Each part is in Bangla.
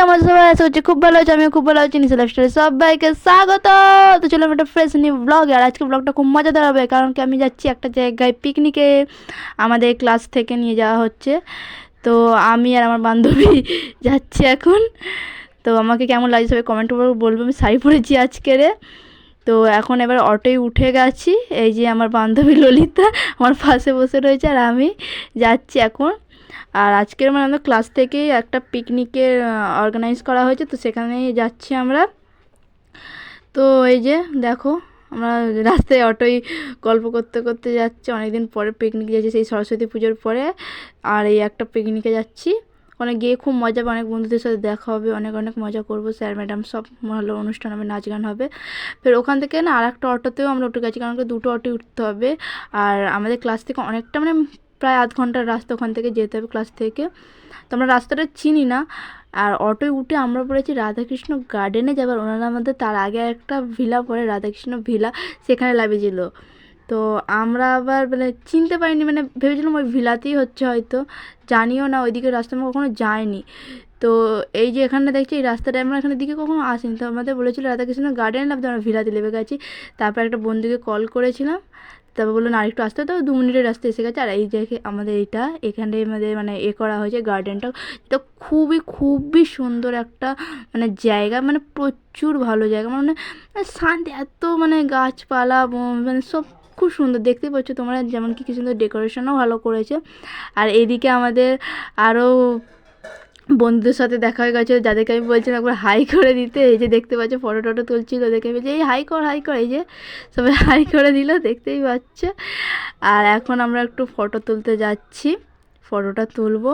আশা করছি খুব ভালো আছে, আমিও খুব ভালো আছি, নিচে লাইফস্টাইলে সবাইকে স্বাগত। তো চলো আমি একটা ফ্রেশ নিউ ব্লগ আর আজকে ব্লগটা খুব মজাদার হবে, কারণ কি আমি যাচ্ছি একটা জায়গায় পিকনিকে আমাদের ক্লাস থেকে নিয়ে যাওয়া হচ্ছে। তো আমি আর আমার বান্ধবী যাচ্ছি এখন। তো আমাকে কেমন লাগছে সবাই কমেন্ট করে বলব, আমি শাড়ি পরেছি আজকেরে তো এখন এবার অটোয় উঠে গেছি, এই যে আমার বান্ধবী ললিতা, আমার পাশে বসে রয়েছে আর আমি যাচ্ছি এখন। আর আজকের মানে আমাদের ক্লাস থেকেই একটা পিকনিকের অর্গানাইজ করা হয়েছে, তো সেখানেই যাচ্ছি আমরা। তো এই যে, দেখো, আমরা রাস্তায় অটোয় গল্প করতে করতে যাচ্ছি। অনেকদিন পরে পিকনিক যাচ্ছি, সেই সরস্বতী পুজোর পরে। আর এই একটা পিকনিকে যাচ্ছি। ওখানে গিয়ে খুব মজা হবে, অনেক বন্ধুদের সাথে দেখা হবে, অনেক অনেক মজা করব। স্যার ম্যাডাম সব ভালো অনুষ্ঠান হবে, নাচ গান হবে। ফের ওখান থেকে না আর একটা অটোতেও আমরা উঠে গেছি, কারণ দুটো অটো উঠতে হবে। আর আমাদের ক্লাস থেকে অনেকটা মানে প্রায় আধ ঘণ্টার রাস্তা ওখান থেকে যেতে হবে ক্লাস থেকে। তো আমরা রাস্তাটা চিনি না। আর অটোয় উঠে আমরা পড়েছি রাধাকৃষ্ণ গার্ডেনে যাবার। ওনারা আমাদের তার আগে একটা ভিলা পড়ে রাধাকৃষ্ণ ভিলা সেখানে লাভিয়েছিল তো আমরা আবার মানে চিনতে পারিনি মানে ভেবেছিলাম ওই ভিলাতেই হচ্ছে হয়তো। জানিও না, ওইদিকে রাস্তা আমরা কখনো যাইনি। তো এই যে এখানটা দেখছি, এই রাস্তাটা আমরা এখানে দিকে কখনো আসিনি। তো আমাদের বলেছিল রাধাকৃষ্ণ গার্ডেন লাভ আমরা ভিলাতে লেবে গেছি। তারপর একটা বন্ধুকে কল করেছিলাম। তারপর বলল না আরেকটু আসতে তো দু মিনিটের রাস্তা এসে গেছে। আর এই যে আমাদের এটা এখানে আমাদের মানে এ করা হয়েছে গার্ডেনটা এটা খুবই খুবই সুন্দর একটা মানে জায়গা মানে প্রচুর ভালো জায়গা। মানে মানে শান্তি, এত মানে গাছপালা মানে সব খুব সুন্দর। দেখতেই পাচ্ছ তোমরা যেমন কি কি সুন্দর ডেকোরেশনও ভালো করেছে। আর এদিকে আমাদের আরও বন্ধুদের সাথে দেখা হয়ে গেছে যাদেরকে আমি বলছিলাম একবার হাই করে দিতে। এই যে দেখতে পাচ্ছ ফটো টটো তুলছিল ওদেরকে আমি বলছি, এই হাই কর হাই কর। এই যে সবাই হাই করে দিল, দেখতেই পাচ্ছ। আর এখন আমরা একটু ফটো তুলতে যাচ্ছি। ফটোটা তুলবো।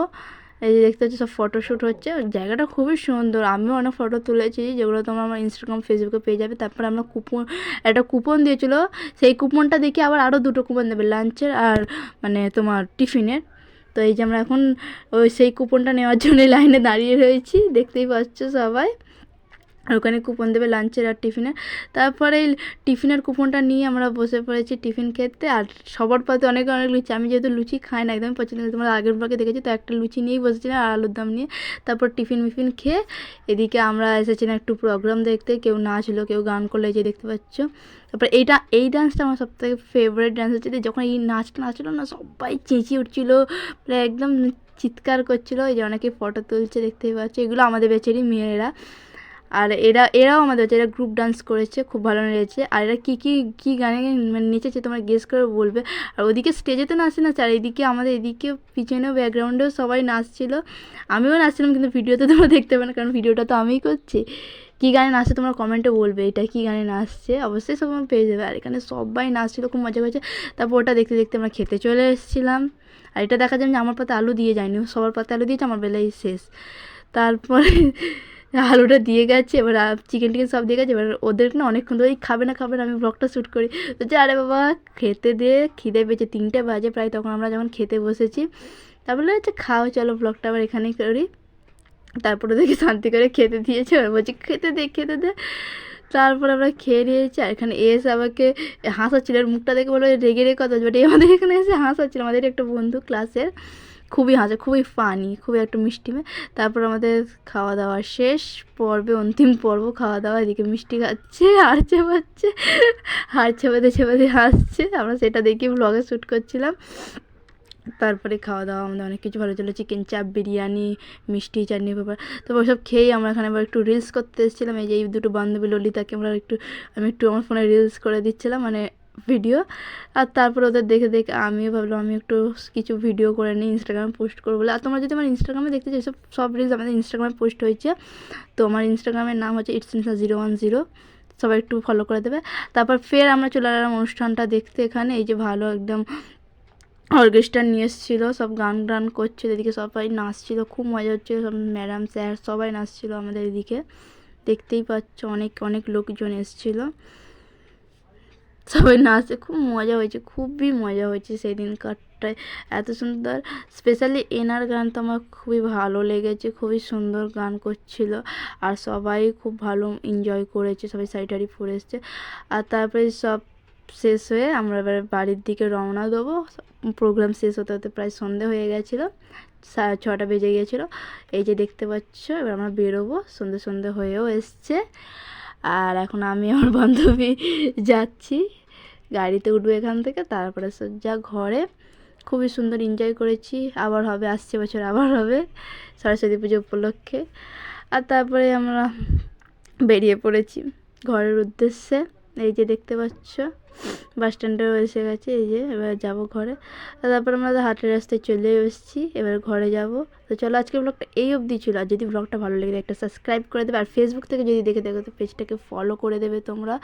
এই যে দেখতে পাচ্ছ, সব ফটোশ্যুট হচ্ছে। জায়গাটা খুবই সুন্দর। আমিও অনেক ফটো তুলেছি, যেগুলো তোমরা আমার ইনস্টাগ্রাম ফেসবুকে পেয়ে যাবে। তারপরে আমরা কুপন একটা কুপন দিয়েছিল। সেই কুপনটা দেখে আবার আরও দুটো কুপন দেবে লাঞ্চের আর মানে তোমার টিফিনের। তো এই যে আমরা এখন, ওই সেই কুপনটা নেওয়ার জন্য লাইনে দাঁড়িয়ে রয়েছি, দেখতেই পাচ্ছ সবাই। আর ওখানে কুপন দেবে লাঞ্চের আর টিফিনের তারপরে টিফিনের কুপনটা নিয়ে আমরা বসে পড়েছি টিফিন খেতে। আর সবার পাতে অনেক অনেক লুচি। আমি যেহেতু লুচি খাই না একদম পছন্দ করি তোমরা আগের ব্লগে দেখেছি তো? একটা লুচি নিয়েই বসেছিলাম আর আলুর দাম নিয়ে। তারপর টিফিন মিফিন খেয়ে এদিকে আমরা এসেছিলাম একটু প্রোগ্রাম দেখতে। কেউ নাচলো, কেউ গান করল যে দেখতে পাচ্ছ। তারপর এইটা, এই ডান্সটা আমার সব থেকে ফেভারিট ডান্স হচ্ছে যে যখন এই নাচটা নাচলো না, সবাই চেঁচিয়ে উঠছিলো। প্রায় একদম চিৎকার করছিল। এই যে অনেকে ফটো তুলছে, দেখতেই পাচ্ছ। এগুলো আমাদের বেচারি মেয়েরা। আর এরা, এরাও আমাদের হচ্ছে, এরা গ্রুপ ডান্স করেছে, খুব ভালো লেগেছে আর এরা কী কী কী গানে মানে নেচেছে তোমরা গেস করে বলবে। আর ওদিকে স্টেজেতে নাচে না আর এদিকে আমাদের এদিকে পিছনেও ব্যাকগ্রাউন্ডেও সবাই নাচছিল। আমিও নাচছিলাম, কিন্তু ভিডিওতে তোমরা দেখতে পাবে না, কারণ ভিডিওটা তো আমিই করছি। কী গানে নাচছে তোমরা কমেন্টে বলবে, এটা কী গানে নাচছে? অবশ্যই সব আমার পেয়ে যাবে। আর এখানে সবাই নাচছিল, খুব মজা করেছে। তারপর ওটা দেখতে দেখতে আমরা খেতে চলে এসেছিলাম। আর এটা দেখা যায় যে আমার পাতে আলু দিয়ে যায়নি, সবার পাতে আলু দিয়েছে, আমার বেলায় শেষ। তারপরে আলুটা দিয়ে গেছে, এবার চিকেন টিকেন সব দিয়ে গেছে, এবার ওদের না অনেকক্ষণ ধরে "এই খাবে না খাবে না, আমি ব্লগটা শ্যুট করি। যে, আরে বাবা, খেতে দে, খিদে পেয়েছে, তিনটে বাজে প্রায়, তখন আমরা যখন খেতে বসেছি, তারপরে হচ্ছে খাও, চলো ব্লগটা আবার এখানেই করি। তারপরে দেখি শান্তি করে খেতে দিয়েছে ওরা বলছে, খেতে দে খেতে দে। তারপর আমরা খেয়ে নিয়েছি, আর এখানে এসে আমাকে হাসাচ্ছিল মুখটা দেখে বলো রেগে রেগে কথা বাট আমাদের এখানে এসে হাসাচ্ছিল, আমাদের একটা বন্ধু ক্লাসের খুবই হাসে খুবই ফানি খুবই একটা মিষ্টি মেয়ে তারপর আমাদের খাওয়া দাওয়া শেষ, পর্বে অন্তিম পর্ব খাওয়া দাওয়া এদিকে মিষ্টি খাচ্ছে আর চেপাচ্ছে হাড় চেপাতে চেপাতে হাসছে। আমরা সেটা দেখে ব্লগে শ্যুট করছিলাম। তারপরে খাওয়া দাওয়া আমাদের অনেক কিছু ভালো ছিল চিকেন চাপ বিরিয়ানি, মিষ্টি, চাটনি, ব্যাপার। তারপর সব খেয়েই আমরা এখানে আবার একটু রিলস করতে এসেছিলাম। এই যে এই দুটো বান্ধবী ললিতাকে আমরা একটু, আমি একটু আমার ফোনে রিলস করে দিচ্ছিলাম। মানে ভিডিও আর তারপরে ওদের দেখে দেখে আমিও ভাবলাম আমি একটু কিছু ভিডিও করে নিই ইনস্টাগ্রামে পোস্ট করব বলে। আর তোমরা যদি আমার ইনস্টাগ্রামে দেখতে চাই সব রিলস আমাদের ইনস্টাগ্রামে পোস্ট হয়েছে। তো আমার ইনস্টাগ্রামের নাম হচ্ছে ইটস ইনসা জিরো ওয়ান জিরো সবাই একটু ফলো করে দেবে। তারপর ফের আমরা চলে এলাম অনুষ্ঠানটা দেখতে এখানে। এই যে ভালো একদম অর্কেস্ট্রা নিয়ে এসেছিল, সব গান টান করছিল এদিকে সবাই নাচছিল, খুব মজা হচ্ছিল সব ম্যাডাম স্যার সবাই নাচছিল আমাদের এদিকে। দেখতেই পাচ্ছ অনেক অনেক লোকজন এসেছিল। সবাই নাচে, খুব মজা হয়েছে, খুবই মজা হয়েছে সেই দিনকারটায় এত সুন্দর স্পেশালি এনার গান তো আমার খুবই ভালো লেগেছে, খুবই সুন্দর গান করছিল, আর সবাই খুব ভালো এনজয় করেছে, সবাই শাড়ি পরে এসছে। আর তারপরে সব শেষ হয়ে আমরা এবার বাড়ির দিকে রওনা দেবো। প্রোগ্রাম শেষ হতে হতে প্রায় সন্ধে হয়ে গেছিল ছটা বেজে গিয়েছিল এই যে দেখতে পাচ্ছ, এবার আমরা বেরোবো, সন্ধে সন্ধে হয়েও এসছে। আর এখন আমি আমার বান্ধবী যাচ্ছি। গাড়িতে উঠবো এখান থেকে, তারপরে যা ঘরে। খুবই সুন্দর এনজয় করেছি। আবার হবে, আসছে বছর আবার হবে সরস্বতী পুজো উপলক্ষে। আর তারপরে আমরা বেরিয়ে পড়েছি ঘরের উদ্দেশ্যে। এই যে দেখতে পাচ্ছ, বাস স্ট্যান্ডেও এসে গেছে, এই যে এবার যাব ঘরে। তারপর আমরা তো হাটের রাস্তায় চলে এসেছি, এবার ঘরে যাব। তো চলো, আজকে ব্লগটা এই অবধি ছিল। আর যদি ব্লগটা ভালো লেগে একটা সাবস্ক্রাইব করে দেবে। আর ফেসবুক থেকে যদি দেখে দেখো তো পেজটাকে ফলো করে দেবে তোমরা।